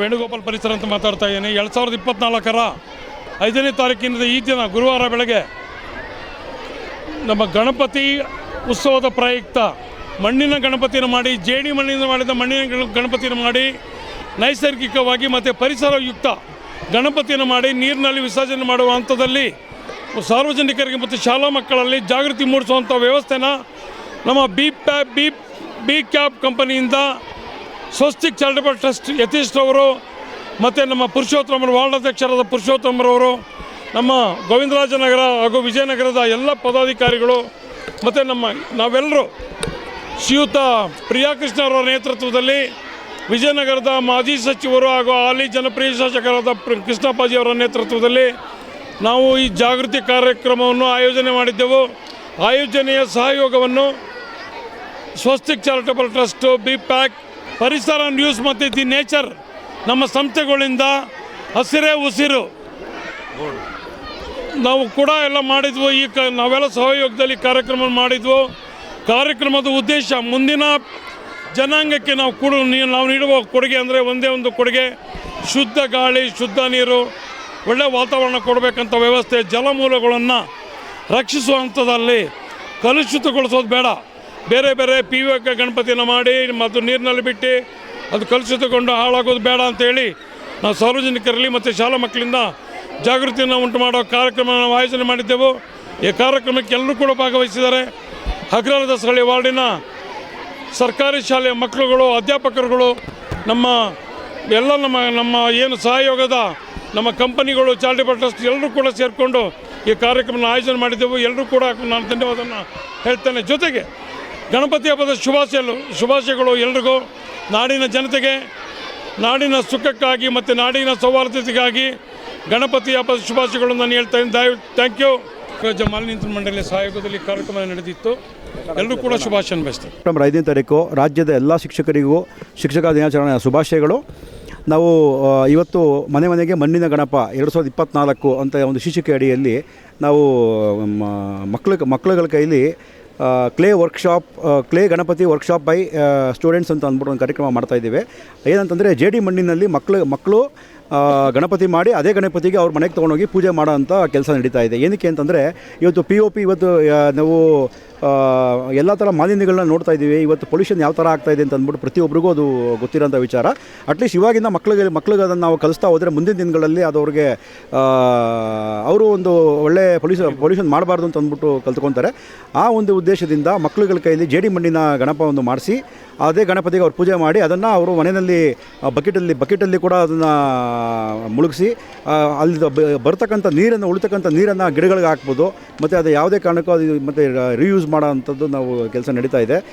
ವೇಣುಗೋಪಾಲ್ ಪರಿಸರ ಅಂತ ಮಾತಾಡ್ತಾ ಇದ್ದೀನಿ. ಎರಡು ಸಾವಿರದ ಇಪ್ಪತ್ನಾಲ್ಕರ ಐದನೇ ತಾರೀಕಿನಿಂದ ಈ ದಿನ ಗುರುವಾರ ಬೆಳಗ್ಗೆ ನಮ್ಮ ಗಣಪತಿ ಉತ್ಸವದ ಪ್ರಯುಕ್ತ ಮಣ್ಣಿನ ಗಣಪತಿಯನ್ನು ಮಾಡಿ, ಜೇಡಿ ಮಣ್ಣಿನಿಂದ ಮಾಡಿದ ಮಣ್ಣಿನ ಗಣಪತಿಯನ್ನು ಮಾಡಿ, ನೈಸರ್ಗಿಕವಾಗಿ ಮತ್ತು ಪರಿಸರಯುಕ್ತ ಗಣಪತಿಯನ್ನು ಮಾಡಿ, ನೀರಿನಲ್ಲಿ ವಿಸರ್ಜನೆ ಮಾಡುವ ಹಂತದಲ್ಲಿ ಸಾರ್ವಜನಿಕರಿಗೆ ಮತ್ತು ಶಾಲಾ ಮಕ್ಕಳಲ್ಲಿ ಜಾಗೃತಿ ಮೂಡಿಸುವಂಥ ವ್ಯವಸ್ಥೆನ ನಮ್ಮ ಬಿ ಪ್ಯಾ ಬಿ ಬಿ, ಕ್ಯಾಬ್ ಕಂಪನಿಯಿಂದ ಸ್ವಸ್ತಿಕ್ ಚಾರಿಟಬಲ್ ಟ್ರಸ್ಟ್ ಯತೀಶ್ ಅವರು ಮತ್ತು ನಮ್ಮ ಪುರುಷೋತ್ತಮರ ವಾರ್ಡ್ ಅಧ್ಯಕ್ಷರಾದ ಪುರುಷೋತ್ತಮರವರು ನಮ್ಮ ಗೋವಿಂದರಾಜನಗರ ಹಾಗೂ ವಿಜಯನಗರದ ಎಲ್ಲ ಪದಾಧಿಕಾರಿಗಳು, ಮತ್ತು ನಮ್ಮ ನಾವೆಲ್ಲರೂ ಶ್ರೀಯುತ ಪ್ರಿಯಾಕೃಷ್ಣ ಅವರ ನೇತೃತ್ವದಲ್ಲಿ ವಿಜಯನಗರದ ಮಾಜಿ ಸಚಿವರು ಹಾಗೂ ಹಾಲಿ ಜನಪ್ರಿಯ ಶಾಸಕರಾದ ಕೃಷ್ಣಪ್ಪಾಜಿ ಅವರ ನೇತೃತ್ವದಲ್ಲಿ ನಾವು ಈ ಜಾಗೃತಿ ಕಾರ್ಯಕ್ರಮವನ್ನು ಆಯೋಜನೆ ಮಾಡಿದ್ದೆವು. ಆಯೋಜನೆಯ ಸಹಯೋಗವನ್ನು Swastik charitable trust, B, PAC ಪರಿಸರ ನ್ಯೂಸ್ ಮತ್ತು ದಿ ನೇಚರ್ ನಮ್ಮ ಸಂಸ್ಥೆಗಳಿಂದ ಹಸಿರೇ ಉಸಿರು. ನಾವು ಕೂಡ ಎಲ್ಲ ಮಾಡಿದ್ವು, ಈ ಕ ನಾವೆಲ್ಲ ಸಹಯೋಗದಲ್ಲಿ ಕಾರ್ಯಕ್ರಮ ಮಾಡಿದ್ವು. ಕಾರ್ಯಕ್ರಮದ ಉದ್ದೇಶ ಮುಂದಿನ ಜನಾಂಗಕ್ಕೆ ನಾವು ಕೊಡು ನಾವು ನೀಡುವ ಕೊಡುಗೆ ಅಂದರೆ ಒಂದೇ ಒಂದು ಕೊಡುಗೆ, ಶುದ್ಧ ಗಾಳಿ, ಶುದ್ಧ ನೀರು ಒಳ್ಳೆಯ ವಾತಾವರಣ ಕೊಡಬೇಕಂತ ವ್ಯವಸ್ಥೆ, ಜಲಮೂಲಗಳನ್ನು ರಕ್ಷಿಸುವ ಹಂತದಲ್ಲಿ ಕಲುಷಿತಗೊಳಿಸೋದು ಬೇಡ. ಬೇರೆ ಬೇರೆ ಪಿ ವಿ ಗಣಪತಿನ ಮಾಡಿ ಮತ್ತು ನೀರಿನಲ್ಲಿ ಬಿಟ್ಟು ಅದು ಕಲುಷಿತಗೊಂಡು ಹಾಳಾಗೋದು ಬೇಡ ಅಂತೇಳಿ ನಾವು ಸಾರ್ವಜನಿಕರಲ್ಲಿ ಮತ್ತು ಶಾಲಾ ಮಕ್ಕಳಿಂದ ಜಾಗೃತಿಯನ್ನು ಉಂಟು ಮಾಡೋ ಕಾರ್ಯಕ್ರಮ ನಾವು ಆಯೋಜನೆ ಮಾಡಿದ್ದೆವು. ಈ ಕಾರ್ಯಕ್ರಮಕ್ಕೆ ಎಲ್ಲರೂ ಕೂಡ ಭಾಗವಹಿಸಿದ್ದಾರೆ. ಅಗ್ರಹಾರದ ಸ್ಥಳೀಯ ವಾರ್ಡಿನ ಸರ್ಕಾರಿ ಶಾಲೆಯ ಮಕ್ಕಳುಗಳು, ಅಧ್ಯಾಪಕರುಗಳು, ನಮ್ಮ ಎಲ್ಲ ನಮ್ಮ ನಮ್ಮ ಏನು ಸಹಯೋಗದ ನಮ್ಮ ಕಂಪನಿಗಳು ಚಾರಿಟಬಲ್ ಟ್ರಸ್ಟ್ ಎಲ್ಲರೂ ಕೂಡ ಸೇರಿಕೊಂಡು ಈ ಕಾರ್ಯಕ್ರಮನ ಆಯೋಜನೆ ಮಾಡಿದ್ದೆವು. ಎಲ್ಲರೂ ಕೂಡ ನಾನು ಧನ್ಯವಾದವನ್ನು ಹೇಳ್ತೇನೆ. ಜೊತೆಗೆ ಗಣಪತಿ ಹಬ್ಬದ ಶುಭಾಶಯಗಳು ಶುಭಾಶಯಗಳು ಎಲ್ರಿಗೂ. ನಾಡಿನ ಜನತೆಗೆ ನಾಡಿನ ಸುಖಕ್ಕಾಗಿ ಮತ್ತು ನಾಡಿನ ಸೌಹಾರ್ದತೆಗಾಗಿ ಗಣಪತಿ ಹಬ್ಬದ ಶುಭಾಶಯಗಳು ನಾನು ಹೇಳ್ತೇನೆ ದಯವಿಟ್ಟು ಥ್ಯಾಂಕ್ ಯು ಮಾಲಿನ್ಯ ಮಂಡಳಿಯ ಸಹಯೋಗದಲ್ಲಿ ಕಾರ್ಯಕ್ರಮ ನಡೆದಿತ್ತು. ಎಲ್ಲರೂ ಕೂಡ ಶುಭಾಶಯ ಬಯಸ್ತೇನೆ ಸೆಪ್ಟೆಂಬರ್ ಐದನೇ ತಾರೀಕು ರಾಜ್ಯದ ಎಲ್ಲ ಶಿಕ್ಷಕರಿಗೂ ಶಿಕ್ಷಕ ದಿನಾಚರಣೆಯ ಶುಭಾಶಯಗಳು. ನಾವು ಇವತ್ತು ಮನೆ ಮನೆಗೆ ಮಣ್ಣಿನ ಗಣಪ ಎರಡು ಸಾವಿರದ ಇಪ್ಪತ್ತ್ನಾಲ್ಕು ಅಂತ ಒಂದು ಶೀರ್ಷಿಕೆ ಅಡಿಯಲ್ಲಿ ನಾವು ಮಕ್ಕಳ ಮಕ್ಳ ಮಕ್ಕಳುಗಳ ಕೈಲಿ clay workshop clay Ganapati workshop by students ಅಂತ ಅಂದ್ಬಿಟ್ಟು ಒಂದು ಕಾರ್ಯಕ್ರಮ ಮಾಡ್ತಾ ಇದ್ದೀವಿ. ಏನಂತಂದರೆ ಜೆ ಡಿ ಮಣ್ಣಿನಲ್ಲಿ ಮಕ್ಕಳು ಮಕ್ಕಳು ಗಣಪತಿ ಮಾಡಿ ಅದೇ ಗಣಪತಿಗೆ ಅವ್ರ ಮನೆಗೆ ತೊಗೊಂಡೋಗಿ ಪೂಜೆ ಮಾಡೋ ಅಂತ ಕೆಲಸ ನಡೀತಾ ಇದೆ. ಏನಕ್ಕೆ ಅಂತಂದರೆ ಇವತ್ತು ಪಿ ಒ ಪಿ ಇವತ್ತು ನಾವು ಎಲ್ಲ ಥರ ಮಾಲಿನ್ಯಗಳನ್ನ ನೋಡ್ತಾ ಇದ್ದೀವಿ. ಇವತ್ತು ಪೊಲ್ಯೂಷನ್ ಯಾವ ಥರ ಆಗ್ತಾ ಇದೆ ಅಂತ ಅಂದ್ಬಿಟ್ಟು ಪ್ರತಿಯೊಬ್ಬರಿಗೂ ಅದು ಗೊತ್ತಿರೋಂಥ ವಿಚಾರ. ಅಟ್ಲೀಸ್ಟ್ ಇವಾಗಿಂದ ಮಕ್ಳಿಗೆ ಮಕ್ಳಿಗೆ ಅದನ್ನು ನಾವು ಕಲಿಸ್ತಾ ಹೋದರೆ ಮುಂದಿನ ದಿನಗಳಲ್ಲಿ ಅದು ಅವ್ರಿಗೆ ಅವರು ಒಂದು ಒಳ್ಳೆ ಪೊಲ್ಯೂಷನ್ ಪೊಲ್ಯೂಷನ್ ಮಾಡಬಾರ್ದು ಅಂತ ಅಂದ್ಬಿಟ್ಟು ಕಲ್ತ್ಕೊತಾರೆ. ಆ ಒಂದು ಉದ್ದೇಶದಿಂದ ಮಕ್ಳುಗಳ ಕೈಯಲ್ಲಿ ಜೇಡಿ ಮಣ್ಣಿನ ಗಣಪವನ್ನು ಮಾಡಿಸಿ, ಅದೇ ಗಣಪತಿಗೆ ಅವ್ರು ಪೂಜೆ ಮಾಡಿ, ಅದನ್ನು ಅವರು ಮನೆಯಲ್ಲಿ ಬಕೆಟಲ್ಲಿ ಬಕೆಟಲ್ಲಿ ಕೂಡ ಅದನ್ನು ಮುಳುಗಿಸಿ ಅಲ್ಲಿ ಬರ್ತಕ್ಕಂಥ ನೀರನ್ನು, ಉಳಿತಕ್ಕಂಥ ನೀರನ್ನು ಗಿಡಗಳಿಗೆ ಹಾಕ್ಬೋದು. ಮತ್ತು ಅದು ಯಾವುದೇ ಕಾರಣಕ್ಕೂ ಅದು ಮತ್ತು ರೀಯೂಸ್ ಮಾಡೋ ಅಂಥದ್ದು ನಾವು ಕೆಲಸ ನಡೀತಾ ಇದೆ.